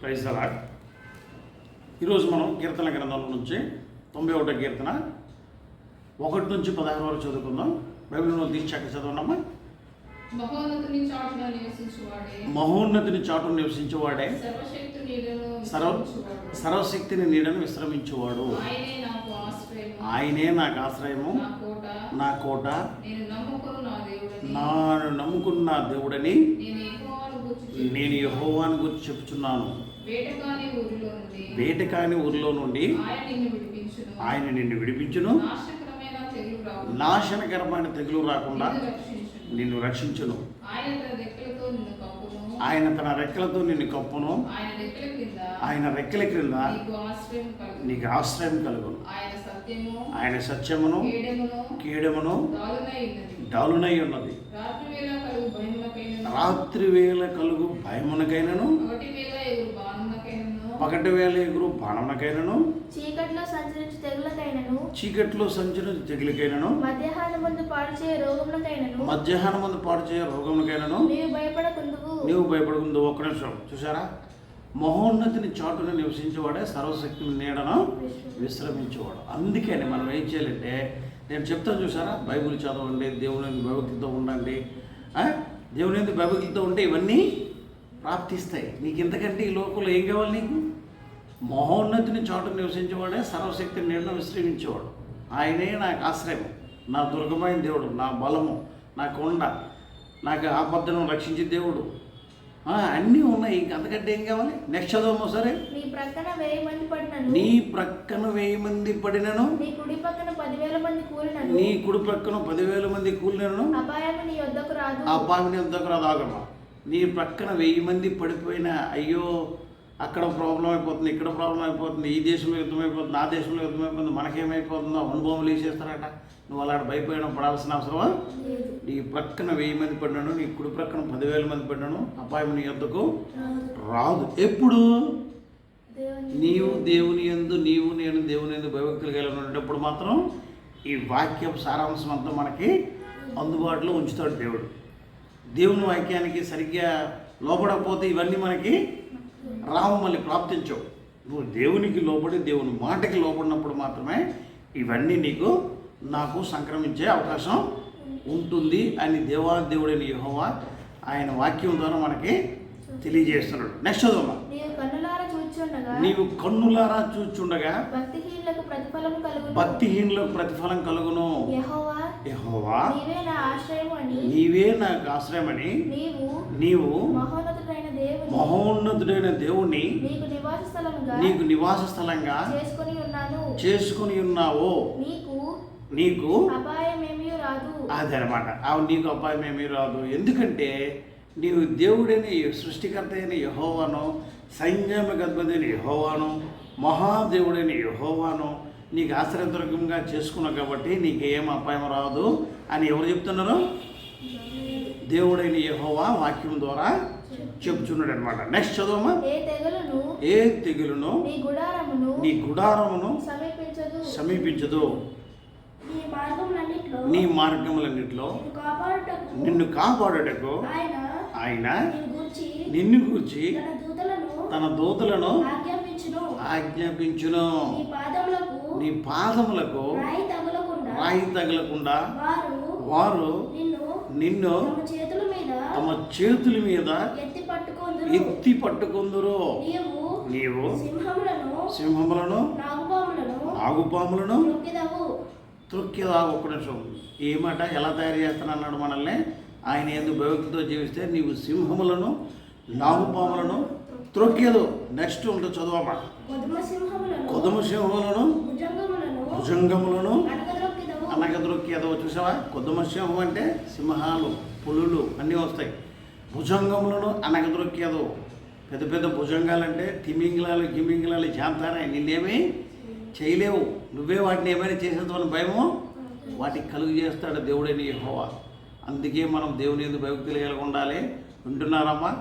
Praise అలాడ్ ఈరోజు మనం కీర్తన గ్రంథం నుంచి తొంభై ఒకటో కీర్తన ఒకటి నుంచి పదహారు వరకు చదువుకుందాం. బైబిల్లో తీర్చాక చదవనమ్మా. మహోన్నతుని మహోన్నతిని చాటు నివసించేవాడే. సర్వ. సర్వశక్తిని నీడను విశ్రమించేవాడు. ఆయనే నాకు ఆశ్రయము. నా కోట. నేను నమ్ముకున్న దేవుడని. నేను యెహోవాను గూర్చి నేను యెహోవాను గురించి చెప్తున్నాను వేటగాని ఊరిలో నుండి వేటకాని ఊరిలో నుండి ఆయన నిన్ను విడిపించును. నాశనకరమైన తెగులు రాకుండా నిన్ను రక్షించును. ఆయన తన రెక్కలతో నిన్ను కప్పును. ఆయన రెక్కల క్రింద నీకు ఆశ్రయం కలుగును. ఆయన సత్యము ఆయన సత్యమును కేడమును డాలునై ఉన్నది. రాత్రి వేళ కలుగు భయమునకైనను. పగటి వేళ ఎగురు బాణమునకైనను చీకట్లో సంచరించు తెగులకైనను చీకట్లో సంచిన తెగులకైనను మధ్యాహ్నం ముందు పాడు చేయ రోగములకైనను మధ్యాహ్నం మందు పాడు చేయ రోగములకైనను నీవు భయపడకుందువు. నీవు భయపడుకుందో ఒక్క నిమిషం చూసారా మహోన్నతిని చాటున నివసించేవాడే సర్వశక్తిని నీడను విశ్రమించేవాడు. అందుకని మనం ఏం చేయాలంటే నేను చెప్తాను చూసారా బైబిల్ చదవండి దేవుని భయభక్తితో ఉండండి? దేవుని భయభక్తితో ఉంటే ఇవన్నీ ప్రాప్తిస్తాయి. నీకు ఇంతకంటే ఈ లోకంలో ఏం కావాలి నీకు? మహోన్నతిని చాటు నివసించేవాడే సర్వశక్తిని నీడను విశ్రమించేవాడు. ఆయనే నాకు ఆశ్రయం నా దుర్గమైన దేవుడు నా బలము నా కొండ నాకు ఆపద్దను రక్షించే దేవుడు. అన్నీ ఉన్నాయి. అంతకంటే ఏం కావాలి? నెక్స్ట్ చదవము సరే. నీ ప్రక్కన వెయ్యి మంది పడినను. నీ ప్రక్కన వెయ్యి మంది పడినను. నీ కుడి పక్కన పదివేల మంది కూలినను. నీ కుడి ప్రక్కన పదివేల మంది కూలినను. అపాయము నీ రాదు. పామిని దగ్గర రాగమ్మా నీ ప్రక్కన వెయ్యి మంది పడిపోయినా అయ్యో అక్కడ ప్రాబ్లం అయిపోతుంది ఇక్కడ ప్రాబ్లం అయిపోతుంది ఈ దేశంలో యుద్ధం అయిపోతుంది ఆ దేశంలో యుద్ధం అయిపోతుంది మనకేమైపోతుందో అనుభవం వేసేస్తారట నువ్వు అలా భయపోయినా పడాల్సిన అవసరమా. నీ ప్రక్కన వెయ్యి మంది పడినాను నీ కుడి ప్రక్కన పదివేల మంది పడినాను అపాయం నీ యొద్దకు రాదు. ఎప్పుడు? నీవు దేవుని యందు నీవు నేను దేవుని యందు భయభక్తులు కలిగి ఉండేటప్పుడు మాత్రం ఈ వాక్యం సారాంశం అంతా మనకి అందుబాటులో ఉంచుతాడు దేవుడు. దేవుని వాక్యానికి సరిగ్గా లోపడకపోతే ఇవన్నీ మనకి రావు మళ్ళీ ప్రాప్తించవు. నువ్వు దేవునికి లోబడి దేవుని మాటకి లోబడినప్పుడు మాత్రమే ఇవన్నీ నీకు నాకు సంక్రమించే అవకాశం ఉంటుంది అని దేవా దేవుడైన యెహోవా ఆయన వాక్యం ద్వారా మనకి తెలియజేస్తున్నాడు. నెక్స్ట్ చదువు నీవు కన్నులారా చూచుండగా భక్తిహీనులకు ప్రతిఫలం కలుగును. యెహోవా నీవే నాకు ఆశ్రయమని నీవు నీవు మహోన్నతుడైన దేవుణ్ణి నీకు నివాస స్థలముగా నీకు నివాస స్థలంగా చేసుకొని ఉన్నాను. చేసుకుని ఉన్నావు నీకు నీకు అపాయం ఏమీ రాదు అదనమాట నీకు అపాయం ఏమీ రాదు. ఎందుకంటే నీవు దేవుడైన సృష్టికర్త అయిన యహోవాను సైన్యమ గద్భదైన యహోవాను మహాదేవుడైన యహోవాను నీకు ఆశ్రయదుర్గంగా చేసుకున్నావు కాబట్టి నీకు ఏం అపాయం రాదు అని ఎవరు చెప్తున్నారు? దేవుడైన యహోవా వాక్యం ద్వారా చెప్తున్నాడు అనమాట నెక్స్ట్ చదవమా ఏ తెగులును? నీ గుడారమును సమీపించదు. నీ మార్గములన్నిట్లో నిన్ను కాపాడుటకు ఆయన నిన్ను గూర్చి గురించి తన దూతలను ఆజ్ఞాపించును. నీ పాదములకు రాయి తగులకుండా రాయి తగలకుండా వారు వారు నిన్ను నిన్ను తమ చేతుల మీద ఎత్తి పట్టుకొందురు. నీవు సింహములను సింహములను నాగుపాములను నాగుపాములను నొక్కిదవు త్రొక్కిదా ఒక్క నిమిషం. ఏ మాట ఎలా తయారు చేస్తానన్నాడు మనల్ని? ఆయన ఎందుకు భయభక్తితో జీవిస్తే నీవు సింహములను నాగుపాములను త్రొక్కేదు. నెక్స్ట్ ఉంటుంది చదవమా కొదుమ సింహములను కొదమ సింహములను భుజంగములను భుజంగములను ఏదో చూసావా? కొద్దుమ సింహం అంటే సింహాలు పులులు అన్నీ వస్తాయి. భుజంగములను అనగదొక్కేదో పెద్ద పెద్ద భుజంగాలంటే తిమింగిలాలు గిమింగిలాలు జాంతారాయి. నిన్నేమీ చేయలేవు. నువ్వే వాటిని ఏమైనా చేసేద్దామని భయము? వాటికి కలుగు చేస్తాడు దేవుడైన హోవా అందుకే మనం దేవుని ఎందుకు భయభక్తులు కలిగి ఉండాలి. వింటున్నారమ్మా?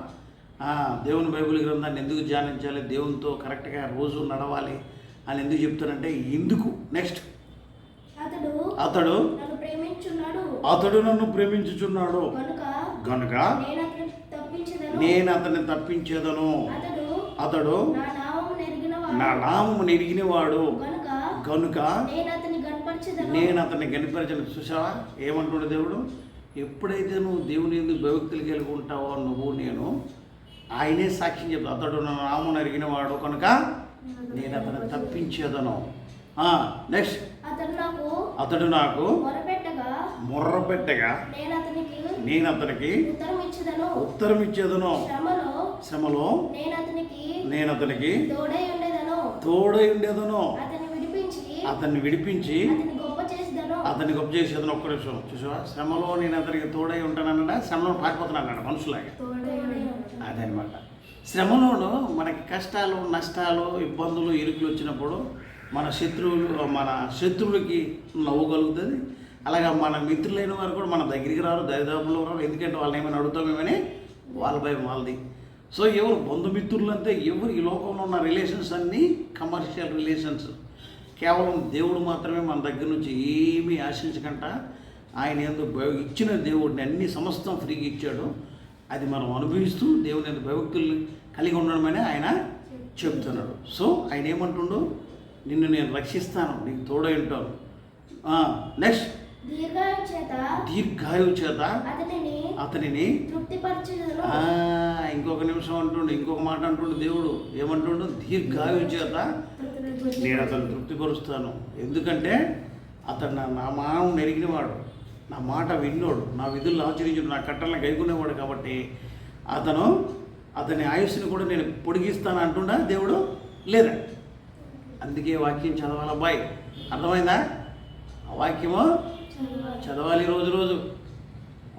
దేవుని బైబిల్ గ్రంథాన్ని ఎందుకు ధ్యానించాలి? దేవునితో కరెక్ట్గా రోజు నడవాలి అని ఎందుకు చెప్తారంటే ఎందుకు? నెక్స్ట్. అతడు అతడు నన్ను ప్రేమించుచున్నాడు. కనుక గనుక నేను అతన్ని తప్పించేదను. అతడు నా నామము నెరిగినవాడు. కనుక నేను అతన్ని కనిపరిచిన చూసావా ఏమంటున్నాడు దేవుడు? ఎప్పుడైతే నువ్వు దేవుని ఎందుకు భవిక్తులు కలిగి ఉంటావో నువ్వు నేను ఆయనే సాక్ష్యం చెప్తా. అతడు నా నామం ఎరిగిన వాడు కనుక నేను అతను తప్పించేదను. నెక్స్ట్ అతడు నాకు అతడు నాకు మొరపెట్టగా మొర్ర పెట్టగా నేను అతనికి ఉత్తరం ఇచ్చదను శ్రమలో నేను అతనికి తోడై ఉండేదను. అతన్ని విడిపించి అతన్ని గొప్ప చేసేదను. ఒక్క నిమిషం. చూసావా? శ్రమలో నేను అతనికి తోడై ఉంటానన్నట శ్రమలో పారిపోతున్నాను మనుషులాగా. అదనమాట. శ్రమలోను మనకి కష్టాలు నష్టాలు ఇబ్బందులు ఇరుకులు వచ్చినప్పుడు మన శత్రువులు మన శత్రువులకి నవ్వు కలుగుతుంది అలాగే మన మిత్రులైన వారు కూడా మన దగ్గరికి రారు దరిదాపుల్లో రారు. ఎందుకంటే వాళ్ళని ఏమైనా అడుగుతామేమని వాళ్ళ భయం వాళ్ళది. సో ఎవరు బంధుమిత్రులు అంతే ఎవరు ఈ లోకంలో ఉన్న రిలేషన్స్ అన్నీ కమర్షియల్ రిలేషన్స్. కేవలం దేవుడు మాత్రమే మన దగ్గర నుంచి ఏమీ ఆశించకుండా ఆయన ఎందుకు ఇచ్చిన దేవుడిని అన్ని సమస్తం ఫ్రీగా ఇచ్చాడు. అది మనం అనుభవిస్తూ దేవుని యొక్క భయభక్తుల్ని కలిగి ఉండడమని ఆయన చెబుతున్నాడు సో ఆయన ఏమంటుండో? నిన్ను నేను రక్షిస్తాను నీకు తోడై ఉంటాను. నెక్స్ట్. దీర్ఘాయు చేత అతనిని ఇంకొక నిమిషం అంటుండు ఇంకొక మాట అంటుండు దేవుడు. ఏమంటుండు? దీర్ఘాయువు చేత నేను అతను తృప్తిపరుస్తాను. ఎందుకంటే అతను నా నా మానం నెరిగినవాడు. నా మాట విన్నోడు. నా విధులను ఆచరించుడు. నా కట్టలను గైకునేవాడు కాబట్టి అతను అతని ఆయుస్సుని కూడా నేను పొడిగిస్తాను అంటుండా దేవుడు? లేదా అందుకే వాక్యం చదవాలి అబ్బాయి. అర్థమైందా? ఆ వాక్యము చదవాలి. రోజు రోజు.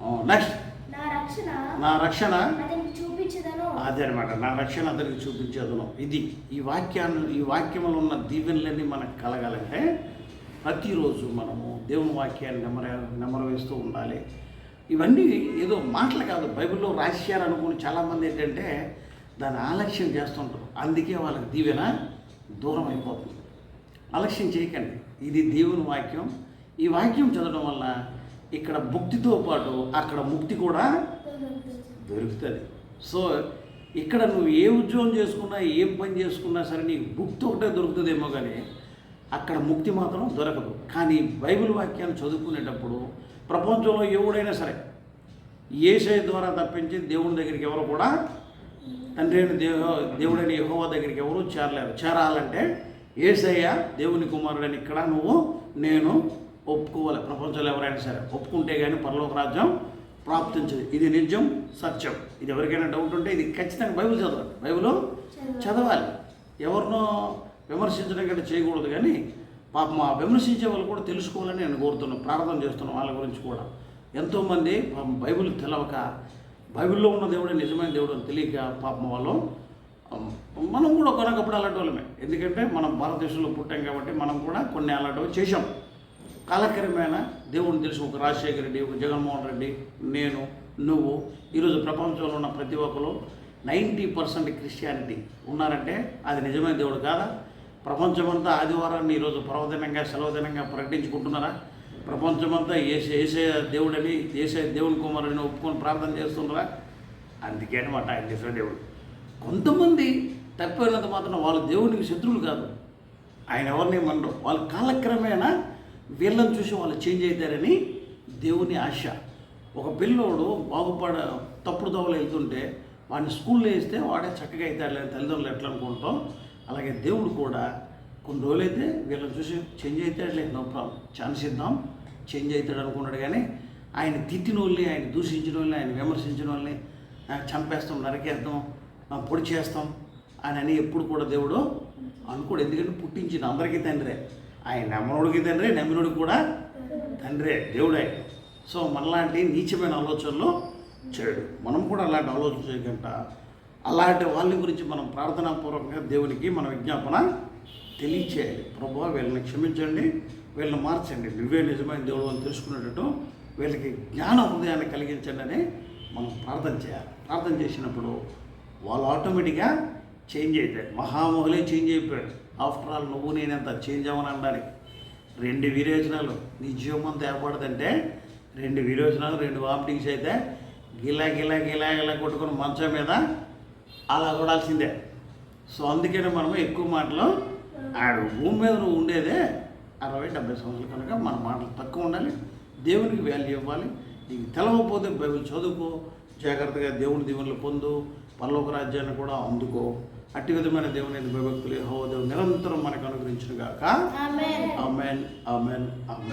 నెక్స్ట్. నా రక్షణ అదే అనమాట నా రక్షణ అతనికి చూపించేదను. ఇది ఈ వాక్యాన్ని ఈ వాక్యంలో ఉన్న దీవెనలన్నీ మనకు కలగాలంటే ప్రతిరోజు మనము దేవుని వాక్యాన్ని నెమర నెమర వేస్తూ ఉండాలి. ఇవన్నీ ఏదో మాటలు కాదు. బైబిల్లో రాశారు అనుకుని చాలామంది ఏంటంటే దాన్ని ఆలక్ష్యం చేస్తుంటారు. అందుకే వాళ్ళకి దీవెన దూరం అయిపోతుంది. అలక్ష్యం చేయకండి. ఇది దేవుని వాక్యం. ఈ వాక్యం చదవడం వల్ల ఇక్కడ భుక్తితో పాటు అక్కడ ముక్తి కూడా దొరుకుతుంది. సో ఇక్కడ నువ్వు ఏ ఉద్యోగం చేసుకున్నా ఏం పని చేసుకున్నా సరే నీకు ముక్తి ఒకటే దొరుకుతుందేమో కానీ అక్కడ ముక్తి మాత్రం దొరకదు. కానీ బైబిల్ వాక్యాన్ని చదువుకునేటప్పుడు ప్రపంచంలో ఎవడైనా సరే ఏసై ద్వారా తప్పించి దేవుని దగ్గరికి ఎవరు కూడా తండ్రి అయిన దేవ దేవుడైన యెహోవా దగ్గరికి ఎవరు చేరలేరు. చేరాలంటే ఏసయ్య దేవుని కుమారుడని ఇక్కడ నువ్వు నేను ఒప్పుకోవాలి. ప్రపంచంలో ఎవరైనా సరే ఒప్పుకుంటే కానీ పరలోక రాజ్యం ప్రాప్తించదు. ఇది నిజం సత్యం. ఇది ఎవరికైనా డౌట్ ఉంటే ఇది ఖచ్చితంగా బైబిల్ చదవాలి. బైబిల్ చదవాలి. ఎవరినో విమర్శించడం కంటే చేయకూడదు కానీ పాపం ఆ విమర్శించే వాళ్ళు కూడా తెలుసుకోవాలని నేను కోరుతున్నాను. ప్రార్థన చేస్తున్నాను వాళ్ళ గురించి కూడా. ఎంతోమంది పాపం బైబిల్ తెలవక బైబిల్లో ఉన్న దేవుడే నిజమైన దేవుడు అని తెలియక పాపం వాళ్ళు. మనం కూడా కొనకప్పుడు అలాంటి వాళ్ళమే. ఎందుకంటే మనం భారతదేశంలో పుట్టాం కాబట్టి మనం కూడా కొన్ని అలాంటివి చేశాం. కాలక్రమేణా దేవుడిని తెలిసి ఒక రాజశేఖర రెడ్డి ఒక జగన్మోహన్ రెడ్డి నేను నువ్వు ఈరోజు ప్రపంచంలో ఉన్న ప్రతి ఒక్కరు నైంటీ పర్సెంట్ క్రిస్టియానిటీ ఉన్నారంటే అది నిజమైన దేవుడు కాదా? ప్రపంచమంతా ఆదివారాన్ని ఈరోజు పర్వదినంగా సెలవు దినంగా ప్రకటించుకుంటున్నారా? ప్రపంచమంతా ఏసే ఏసే దేవుడని ఏసే దేవుని కుమారుడిని ఒప్పుకొని ప్రార్థన చేస్తున్నారా అందుకే అనమాట ఆయన చేసిన దేవుడు. కొంతమంది తప్పినంత మాత్రం వాళ్ళు దేవునికి శత్రువులు కాదు. ఆయన ఎవరిని మనరు వాళ్ళ కాలక్రమేణా వీళ్ళని చూసి వాళ్ళు చేంజ్ అవుతారని దేవుని ఆశ. ఒక పిల్లోడు బాగుపడ తప్పుడు దోవలు వెళ్తుంటే వాడిని స్కూల్లో వేస్తే వాడే చక్కగా అవుతాడు తల్లిదండ్రులు ఎట్లా అనుకుంటాం? అలాగే దేవుడు కూడా కొన్ని రోజులైతే వీళ్ళని చూసి చేంజ్ అవుతాడులే నో ప్రాబ్లం ఛాన్స్ ఇద్దాం. చేంజ్ అవుతాడు అనుకున్నాడు కానీ ఆయన తిట్టిన వాళ్ళని ఆయన దూషించిన వాళ్ళని ఆయన విమర్శించిన వాళ్ళని చంపేస్తాం నరకేస్తాం పొడి చేస్తాం అని అని ఎప్పుడు కూడా దేవుడు అనుకోడు. ఎందుకంటే పుట్టించిన అందరికీ తండ్రే. ఆయన నమ్మనోడికి తండ్రి నమ్మినోడికి కూడా తండ్రే దేవుడే. సో మనలాంటి నీచమైన ఆలోచనలు చేయడు. మనం కూడా అలాంటి ఆలోచన చేయకుండా అలాంటి వాళ్ళ గురించి మనం ప్రార్థనాపూర్వకంగా దేవునికి మన విజ్ఞాపన తెలియచేయాలి. ప్రభా వీళ్ళని క్షమించండి వీళ్ళని మార్చండి. నువ్వే నిజమైన దేవుడు అని తెలుసుకునేటట్టు వీళ్ళకి జ్ఞాన హృదయాన్ని కలిగించండి అని మనం ప్రార్థన చేయాలి. ప్రార్థన చేసినప్పుడు వాళ్ళు ఆటోమేటిక్గా చేంజ్ అవుతాడు మహామహులే చేంజ్ అయిపోయాడు ఆఫ్టర్ ఆల్ నువ్వు నేనెంత చేంజ్ అవ్వను అనడానికి. రెండు విరోచనాలు. నీ జీవం అంతా ఏర్పడదంటే రెండు విరోచనాలు రెండు వామిటింగ్స్ అయితే గిలా గిలా గిలా గిలా కొట్టుకుని మంచం మీద అలా కొడాల్సిందే. సో అందుకనే మనం ఎక్కువ మాటలు ఆడు భూమి మీద నువ్వు ఉండేదే అరవై డెబ్బై సంవత్సరాలు కనుక మన మాటలు తక్కువ ఉండాలి దేవునికి వాల్యూ ఇవ్వాలి. నీకు తెలవకపోతే బైబిల్ చదువుకో జాగ్రత్తగా దేవుని దీవెనలు పొందు పరలోక రాజ్యాన్ని కూడా అందుకో. అట్టి విధమైన దేవుని భయభక్తులు హో దేవుడు నిరంతరం మనకు అనుగ్రహించిన గాక ఆమేన్ అమెన్ అమెన్ అమెన్